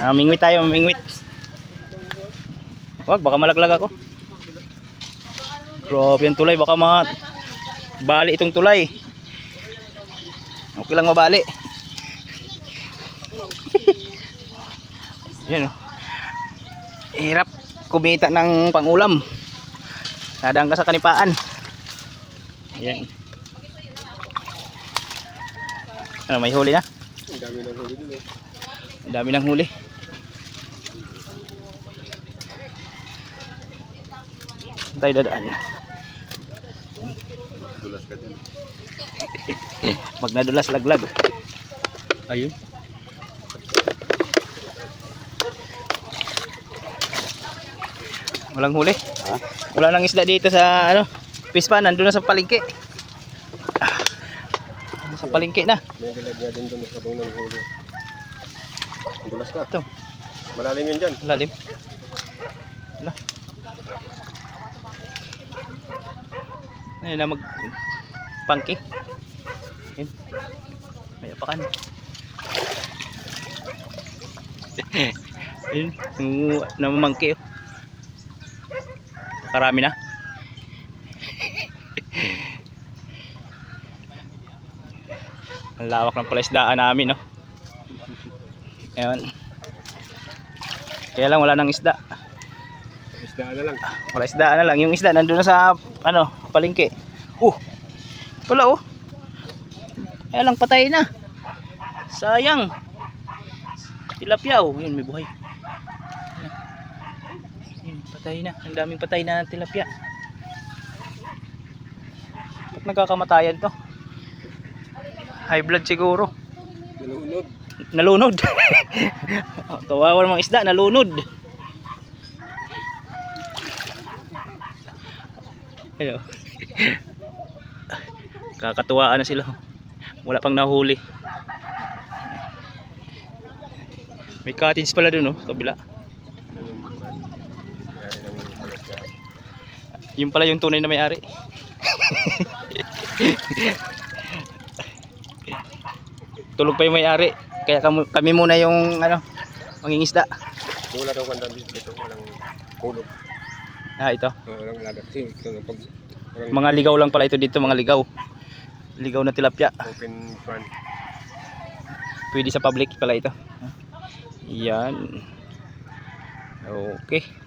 Ah, mingwit tayo, mingwit. Wag, baka malaglag ako. Grabe yung tulay, baka mga bali itong tulay. Okay lang mabali. Yan oh. Hirap kumita ng pangulam. Nadaan ka sa kanipaan. Yan. Ano, may huli na? Ang dami ng huli eh. Ang dami ng huli. Tayo dadaan? Dulas ka dun. Pag nadulas laglag. Ayun. Walang huli. Ha? Wala nang isda dito sa ano, Pispa, nandun na sa palengke. Ah, Sa palengke na. May din dun sa huli. Ang Dulas ka. Ito, Malalim yun dyan. lalim. Wala. Ayun na mag pangki. Ayun. May apakan. Ayun, namamangki oh. Karami na. Ang lawak ng palaisdaan namin, no? Ayun. Kaya lang wala nang isda. Isdaan na lang. Wala isda na lang. Yung isda nandun na sa ano, palengke. Uh. Wala oh. Kaya lang patay na. Sayang. Tilapia oh. Yun, may buhay. Yun, patay na. Ang daming patay na tilapia. Ba't nagkakamatayan to? High blood siguro. Nalunod. Nalunod. Kawawa namang isda, nalunod. Ayo. Kakatuwaan na sila. Wala pang nahuli. May cottage pala dun, oh, kabila. Yung pala yung tunay na may-ari. Tulog pa yung may-ari. Kaya kami, kami muna yung ano, mangingisda. Wala daw kanda dito. Walang kulog. Ah, ito. Oh, walang lagat. Kasi ito pag walang Mga ligaw lang pala ito dito, mga ligaw. Ligaw na tilapia. open front. Pwede sa public pala ito. Yan. Okay.